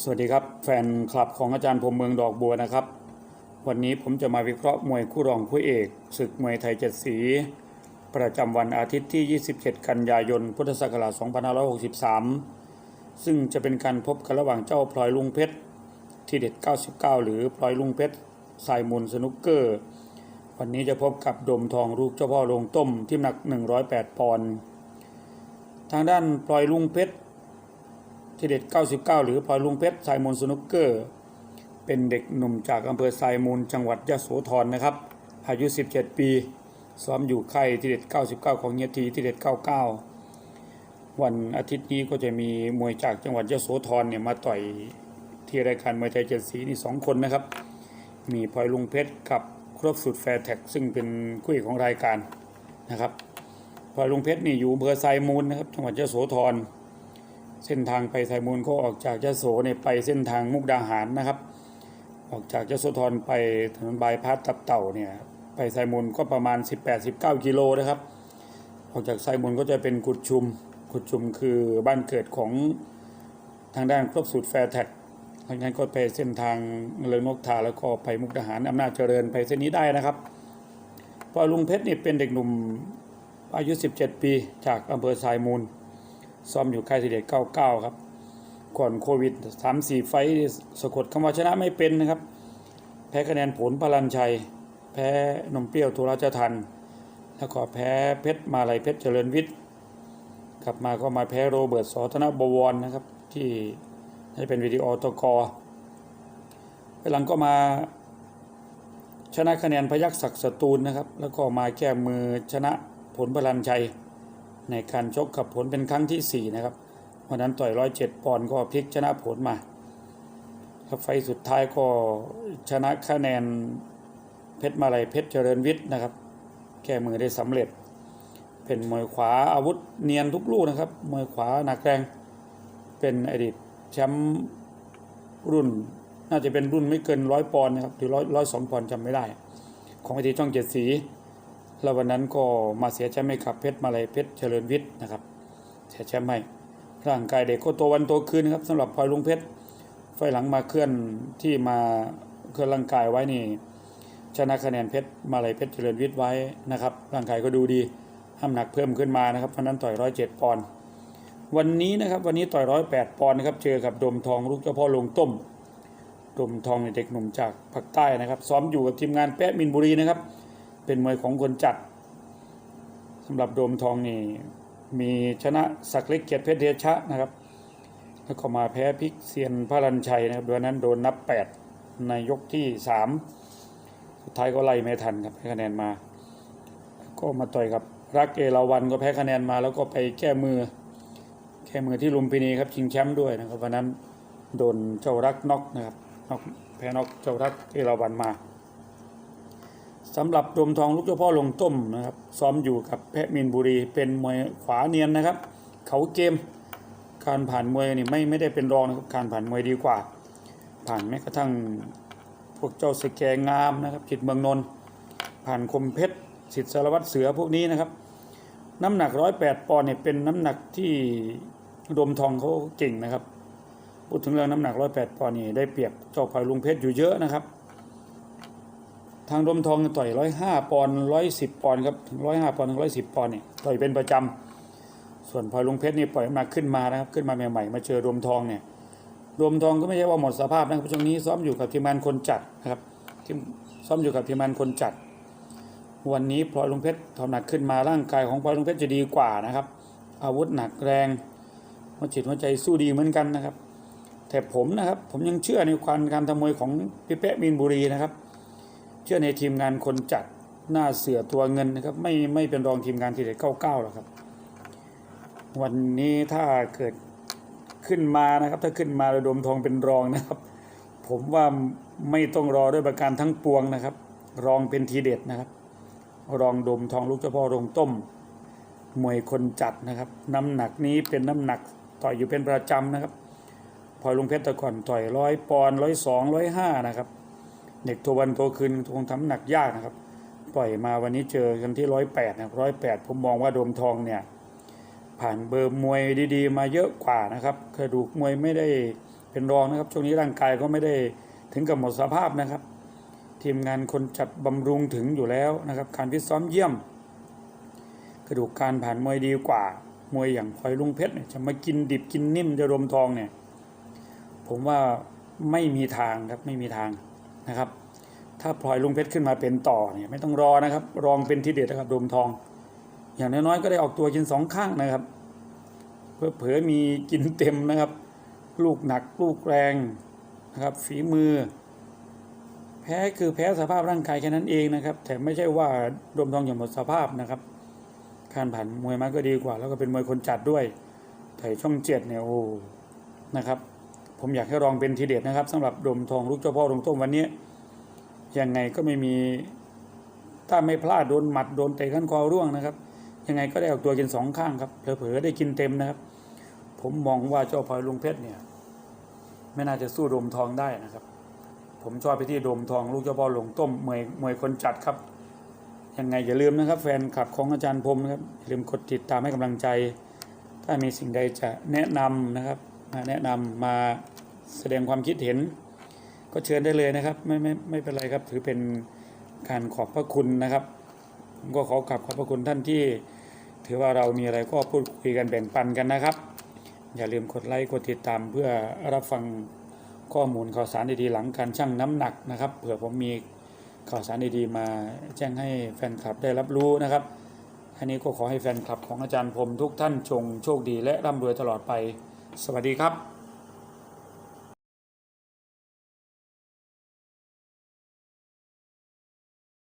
สวัสดีครับ แฟนคลับของอาจารย์พรมเมืองดอกบัวนะครับ วันนี้ผมจะมาวิเคราะห์มวยคู่รองคู่เอกศึกมวยไทยเจ็ดสี ประจำวันอาทิตย์ที่ 27 กันยายน พุทธศักราช 2563 ซึ่งจะเป็นการพบกันระหว่างเจ้าพลอยลุงเพชร ที่เด็ด 99 หรือพลอยลุงเพชรสายมูลสนุกเกอร์ วันนี้จะพบกับดมทองลูกเจ้าพ่อลงต้มที่หนัก 108 ปอนด์ทางด้านพลอยลุงเพชร ที่เด็ด 99 หรือพลอยลุงเพชรสายมูลสนุกเกอร์ เป็นเด็กหนุ่มจากอำเภอสายมูลจังหวัดยะโสธรนะครับ อายุ 17 ปี ซ้อมอยู่ค่ายที่เด็ด 99 ของเฮียทีที่เด็ด 99 วันอาทิตย์นี้ก็จะมีมวยจากจังหวัดยะโสธรเนี่ยมาต่อยที่รายการมวยไทยเจ็ดสีนี่สองคนนะครับ มีพลอยลุงเพชรกับครบสุดแฟร์แท็กซึ่งเป็นคู่เอกของรายการนะครับพลอยลุงเพชรนี่อยู่อำเภอสายมูลนะครับจังหวัดยะโสธร เส้นทางไปไทยมูลก็ออกจากยะโสเนี่ยไปเส้นทางมุกดาหารนะครับ ออกจากยะโสธรไปถนนบายพาสตับเต่าเนี่ยไปไซมูลก็ประมาณ 18-19 กิโลนะครับ ออกจากไซมูลก็จะเป็นกุดชุม กุดชุมคือบ้านเกิดของทางด้านครบสูตรแฟร์แท็กทางนั้นก็ไปเส้นทางเลิงนกทาแล้วก็ไปมุกดาหารอำนาจเจริญไปเส้นนี้ได้นะครับพอลุงเพชรนี่เป็นเด็กหนุ่มอายุ 17 ปี จากอำเภอทรายมูล ซ้อมอยู่ค่ายสิเดช99ครับ ก่อนโควิด3-4ไฟต์นี่สะกดคำว่าชนะไม่เป็นนะครับ แพ้คะแนนผลพลันชัย แพ้นมเปรี้ยวทุราชทัน แล้วก็แพ้เพชรมาลัยเพชรเจริญวิทย์กลับมาก็มาแพ้โรเบิร์ตสอธนบวรนะครับ ที่ให้เป็นวิดีโอตกอไปหลังก็มาชนะคะแนนพยักศักดิ์สตูลนะครับ แล้วก็มาแก้มือชนะผลพลันชัย ในการชกกับผลเป็นครั้งที่ 4 นะครับวันนั้นต่อยร้อยเจ็ดปอนด์ก็พลิกชนะผลมาครับไฟสุดท้ายก็ชนะคะแนนเพชรมาลัยเพชรเจริญวิทย์นะครับ แก้มือได้สำเร็จ เป็นมวยขวาอาวุธเนียนทุกลูกนะครับ มวยขวาหนักแรง เป็นอดีตแชมป์รุ่น น่าจะเป็นรุ่นไม่เกินร้อยปอนด์นะครับหรือร้อยร้อยสองปอนด์จำไม่ได้ ของอทีตช่องเจ็ดสี แล้ววันนั้นก็มาเสียแชมป์ให้กับเพชรมาลัยเพชรเจริญวิทย์นะครับเสียแชมป์ให้ร่างกายเด็กก็โตวันโตขึ้นนะครับสำหรับพลอยลุงเพชรไฟหลังมาเคลื่อนที่มาเคลื่อนร่างกายไว้นี่ชนะคะแนนเพชรมาลัยเพชรเจริญวิทย์ไว้นะครับ ร่างกายก็ดูดีห้ามหนักเพิ่มขึ้นมานะครับเพราะนั้นต่อยร้อยเจ็ดปอนด์วันนี้นะครับวันนี้ต่อยร้อยแปดปอนด์นะครับเจอกับดมทองลูกเจ้าพ่อลงต้มดมทองในเด็กหนุ่มจากภาคใต้นะครับ ซ้อมอยู่กับทีมงานแป๊ะมินบุรีนะครับ เป็นมวยของคนจัดสำหรับโดมทองนี่มีชนะศักเล็กเกียรติเพชรเดชะนะครับ แล้วก็มาแพ้พิกเซียนพระรันชัยนะครับวันนั้นโดนนับ 8 ในยกที่ 3 สุดท้ายก็ไล่ไม่ทันครับแพ้คะแนนมา ก็มาต่อยกับรักเอราวันก็แพ้คะแนนมา แล้วก็ไปแก้มือ แก้มือที่ลุมพินีครับชิงแชมป์ด้วยนะครับวันนั้นโดนเจ้ารักน็อกนะครับแพ้น็อกเจ้ารักเอราวันมา สำหรับดมทองลูกเจ้าพ่อลงต้มนะครับซ้อมอยู่กับแพะมินบุรีเป็นมวยขวาเนียนนะครับ เขาเกมการผ่านมวยนี่ไม่ไม่ได้เป็นรองนะครับการผ่านมวยดีกว่า ผ่านแม้กระทั่งพวกเจ้าสแกงามนะครับจิตเมืองนนท์ผ่านคมเพชรสิทธิสารวัตรเสือพวกนี้นะครับ น้ำหนักร้อยแปดปอนด์เนี่ยเป็นน้ำหนักที่ดมทองเขาเก่งนะครับพูดถึงเรื่องน้ำหนักร้อยแปดปอนด์นี่ได้เปรียบเจ้าพลอยลุงเพชรอยู่เยอะนะครับ ทางดมทองต่อยร้อยห้าปอนร้อยสิบปอนครับถึงร้อยห้าปอนถึงร้อยสิบปอนเนี่ยต่อยเป็นประจำส่วนพลอยลุงเพชรนี่ปล่อยน้ำหนักขึ้นมานะครับขึ้นมาใหม่ๆมาเจอดมทองเนี่ยดมทองก็ไม่ใช่ว่าหมดสภาพนะครับช่วงนี้ซ้อมอยู่กับทีมงานคนจัดนะครับทีมซ้อมอยู่กับทีมงานคนจัด วันนี้พลอยลุงเพชรทำหนักขึ้นมาร่างกายของพลอยลุงเพชรจะดีกว่านะครับ อาวุธหนักแรงหัวจิตหัวใจสู้ดีเหมือนกันนะครับ แต่ผมนะครับผมยังเชื่อในความการทำมวยของพี่เป๊ะมีนบุรีนะครับ เชื่อในทีมงานคนจัดหน้าเสือตัวเงินนะครับ ไม่ไม่เป็นรองทีมงานทีเด็ดเก้าเก้าหรอกครับ วันนี้ถ้าเกิดขึ้นมานะครับ ถ้าขึ้นมาระดมทองเป็นรองนะครับ ผมว่าไม่ต้องรอด้วยประการทั้งปวงนะครับ รองเป็นทีเด็ดนะครับ รองดมทองลูกเจ้าพ่อโรงต้มมวยคนจัดนะครับ น้ำหนักนี้เป็นน้ำหนักต่อยอยู่เป็นประจำนะครับพลอยลุงเพชรต่ก่อนต่อยร้อยปอนร้อยสองร้อยห้านะครับ เด็กตัววันตัวคืนคงทำหนักยากนะครับ ปล่อยมาวันนี้เจอกันที่ร้อยแปดนะร้อยแปดผมมองว่าโดมทองเนี่ย ผ่านเบอร์มวยดีๆ มาเยอะกว่านะครับกระดูกมวยไม่ได้เป็นรองนะครับ ช่วงนี้ร่างกายก็ไม่ได้ถึงกับหมดสภาพนะครับ ทีมงานคนจัดบำรุงถึงอยู่แล้วนะครับ การฟิตซ้อมเยี่ยม กระดูกการผ่านมวยดีกว่า มวยอย่างพลอยลุงเพชรจะมากินดิบกินนิ่มจะรวมทองเนี่ย ผมว่าไม่มีทางครับไม่มีทาง นะครับ ถ้าพลอยลุงเพชรขึ้นมาเป็นต่อเนี่ยไม่ต้องรอนะครับ รองเป็นทีเด็ดนะครับโดมทอง อย่างน้อยๆก็ได้ออกตัวกินสองข้างนะครับเพื่อเผลอมีกินเต็มนะครับ ลูกหนักลูกแรงนะครับฝีมือ แพ้คือแพ้สภาพร่างกายแค่นั้นเองนะครับ แต่ไม่ใช่ว่าโดมทองอย่างหมดสภาพนะครับการผ่านมวยมาก็ดีกว่า แล้วก็เป็นมวยคนจัดด้วยแต่ช่องเจ็ดเนี่ยโอ้นะครับ ผมอยากให้รองเป็นทีเด็ดนะครับสำหรับดมทองลูกเจ้าพ่อลงต้มวันนี้ยังไงก็ไม่มีถ้าไม่พลาดโดนหมัดโดนเตะขั้นคอร่วงนะครับ ยังไงก็ได้ออกตัวกินสองข้างครับเผลอๆได้กินเต็มนะครับ ผมมองว่าเจ้าพลอยลุงเพชรเนี่ย ไม่น่าจะสู้ดมทองได้นะครับ ผมชอบไปที่ดมทองลูกเจ้าพ่อหลวงต้มเมวยมยคนจัดครับยังไงอย่าลืมนะครับ แฟนคลับของอาจารย์พรมนะครับอย่าลืมกดติดตามให้กำลังใจ ถ้ามีสิ่งใดจะแนะนำนะครับ แนะนำมาแสดงความคิดเห็น ก็เชิญได้เลยนะครับ ไม่ไม่ไม่เป็นไรครับ ถือเป็นการขอบพระคุณนะครับ ผมก็ขอกลับขอบพระคุณท่านที่ ถือว่าเรามีอะไรก็พูดคุยกันแบ่งปันกันนะครับ อย่าลืมกดไลค์กดติดตามเพื่อรับฟังข้อมูลข่าวสารดีๆหลังการชั่งน้ำหนักนะครับเผื่อผมมีข่าวสารดีๆมาแจ้งให้แฟนคลับได้รับรู้นะครับอันนี้ก็ขอให้แฟนคลับของอาจารย์พรมทุกท่านจงโชคดีและร่ำรวยตลอดไป สวัสดีครับ